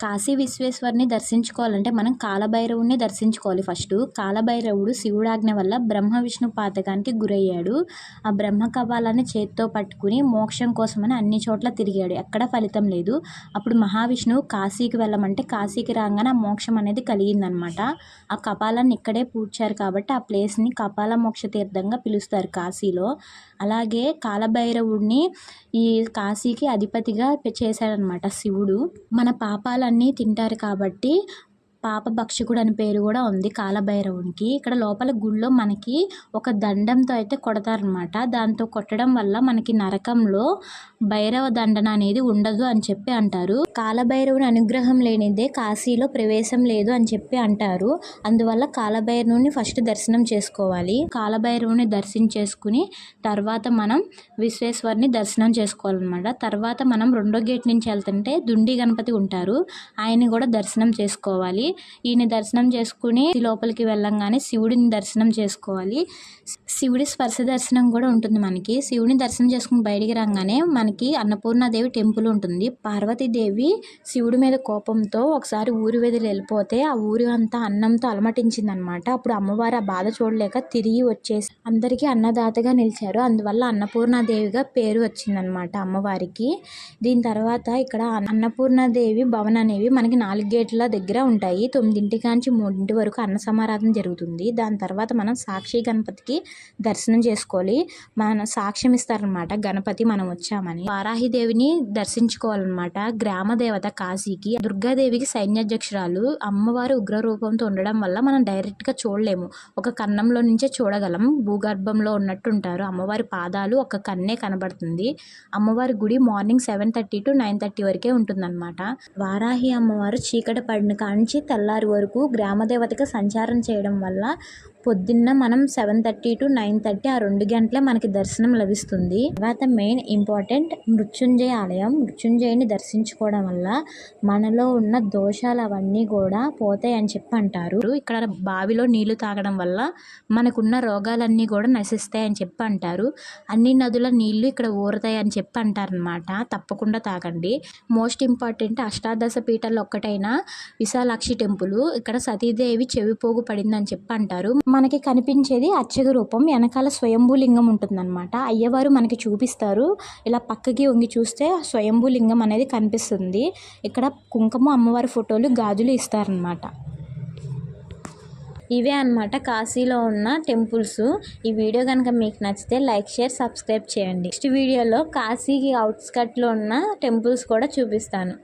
కాశీ విశ్వేశ్వరుని దర్శించుకోవాలంటే మనం కాలభైరవుని దర్శించుకోవాలి ఫస్ట్. కాలభైరవుడు శివుడాజ్ఞ వల్ల బ్రహ్మ విష్ణు పాతకానికి గురయ్యాడు. ఆ బ్రహ్మ కపాలాన్ని చేత్తో పట్టుకుని మోక్షం కోసమని అన్ని చోట్ల తిరిగాడు. ఎక్కడ ఫలితం లేదు. అప్పుడు మహావిష్ణువు కాశీకి వెళ్ళమంటే కాశీకి రాగానే ఆ మోక్షం అనేది కలిగిందనమాట. ఆ కపాలాన్ని ఇక్కడే పూడ్చారు కాబట్టి ఆ ప్లేస్ని కపాల మోక్ష తీర్థంగా పిలుస్తారు కాశీలో. అలాగే కాలభైరవుడిని ఈ కాశీకి అధిపతిగా చేశాడనమాట శివుడు. మన అన్నీ తింటారు కాబట్టి పాప భక్షకుడు అని పేరు కూడా ఉంది కాలభైరవునికి. ఇక్కడ లోపల గుళ్ళో మనకి ఒక దండంతో అయితే కొడతారనమాట దాంతో కొట్టడం వల్ల మనకి నరకంలో భైరవ దండన అనేది ఉండదు అని చెప్పి అంటారు. కాలభైరవుని అనుగ్రహం లేనిదే కాశీలో ప్రవేశం లేదు అని చెప్పి అంటారు. అందువల్ల కాలభైరవుని ఫస్ట్ దర్శనం చేసుకోవాలి. కాలభైరవుని దర్శించేసుకుని తర్వాత మనం విశ్వేశ్వరుని దర్శనం చేసుకోవాలన్నమాట. తర్వాత మనం రెండో గేట్ నుంచి వెళ్తుంటే దుండి గణపతి ఉంటారు. ఆయన్ని కూడా దర్శనం చేసుకోవాలి. ఈయన దర్శనం చేసుకుని లోపలికి వెళ్ళంగానే శివుడిని దర్శనం చేసుకోవాలి. శివుడి స్పర్శ దర్శనం కూడా ఉంటుంది మనకి. శివుని దర్శనం చేసుకుని బయటికి రాగానే మనకి అన్నపూర్ణాదేవి టెంపుల్ ఉంటుంది. పార్వతీదేవి శివుడి మీద కోపంతో ఒకసారి ఊరి వదిలి వెళ్ళిపోతే ఆ ఊరి అంతా అన్నంతో అలమటించింది అనమాట అప్పుడు అమ్మవారు ఆ బాధ చూడలేక తిరిగి వచ్చేసి అందరికీ అన్నదాతగా నిలిచారు. అందువల్ల అన్నపూర్ణాదేవిగా పేరు వచ్చిందనమాట అమ్మవారికి. దీని తర్వాత ఇక్కడ అన్నపూర్ణాదేవి భవన్ అనేవి మనకి నాలుగు గేట్ల దగ్గర ఉంటాయి. తొమ్మిదింటి కాంచి మూడింటి వరకు అన్న సమారాధన జరుగుతుంది. దాని తర్వాత మనం సాక్షి గణపతికి దర్శనం చేసుకోవాలి. మన సాక్ష్యం ఇస్తారనమాట గణపతి మనం వచ్చామని. వారాహిదేవిని దర్శించుకోవాలన్నమాట. గ్రామ దేవత కాశీకి దుర్గాదేవికి సైన్యాధ్యక్షురాలు అమ్మవారు ఉగ్ర రూపంతో ఉండడం వల్ల మనం డైరెక్ట్గా చూడలేము. ఒక కన్నంలో నుంచే చూడగలం. భూగర్భంలో ఉన్నట్టు ఉంటారు అమ్మవారి పాదాలు ఒక కన్నే కనబడుతుంది. అమ్మవారి గుడి morning seven thirty to nine thirty వరకే ఉంటుందన్నమాట. వారాహి అమ్మవారు చీకటి పడిన కాంచి తెల్లారి వరకు గ్రామదేవతగా సంచారం చేయడం వల్ల పొద్దున్న మనం seven thirty to nine thirty ఆ రెండు గంటలే మనకి దర్శనం లభిస్తుంది. తర్వాత మెయిన్ ఇంపార్టెంట్ మృత్యుంజయ ఆలయం. మృత్యుంజయని దర్శించుకోవడం వల్ల మనలో ఉన్న దోషాలు అవన్నీ కూడా పోతాయి అని చెప్పి అంటారు. ఇక్కడ బావిలో నీళ్ళు తాగడం వల్ల మనకున్న రోగాలన్నీ కూడా నశిస్తాయి అని చెప్పి అంటారు. అన్ని నదుల నీళ్ళు ఇక్కడ ఊరుతాయి అని చెప్పి అంటారనమాట తప్పకుండా తాగండి. మోస్ట్ ఇంపార్టెంట్ అష్టాదశ పీఠాల్లో ఒక్కటైన విశాలాక్షి టెంపుల్. ఇక్కడ సతీదేవి చెవి పోగు పడిందని చెప్పి అంటారు. మనకి కనిపించేది అర్చక రూపం. వెనకాల స్వయంభూ లింగం ఉంటుందన్నమాట. అయ్యవారు మనకి చూపిస్తారు. ఇలా పక్కకి వంగి చూస్తే స్వయంభూ లింగం అనేది కనిపిస్తుంది. ఇక్కడ కుంకుమ అమ్మవారి ఫోటోలు గాజులు ఇస్తారనమాట ఇవే అన్నమాట కాశీలో ఉన్న టెంపుల్స్. ఈ వీడియో కనుక మీకు నచ్చితే లైక్ షేర్ సబ్స్క్రైబ్ చేయండి. నెక్స్ట్ వీడియోలో కాశీకి అవుట్స్కట్లో ఉన్న టెంపుల్స్ కూడా చూపిస్తాను.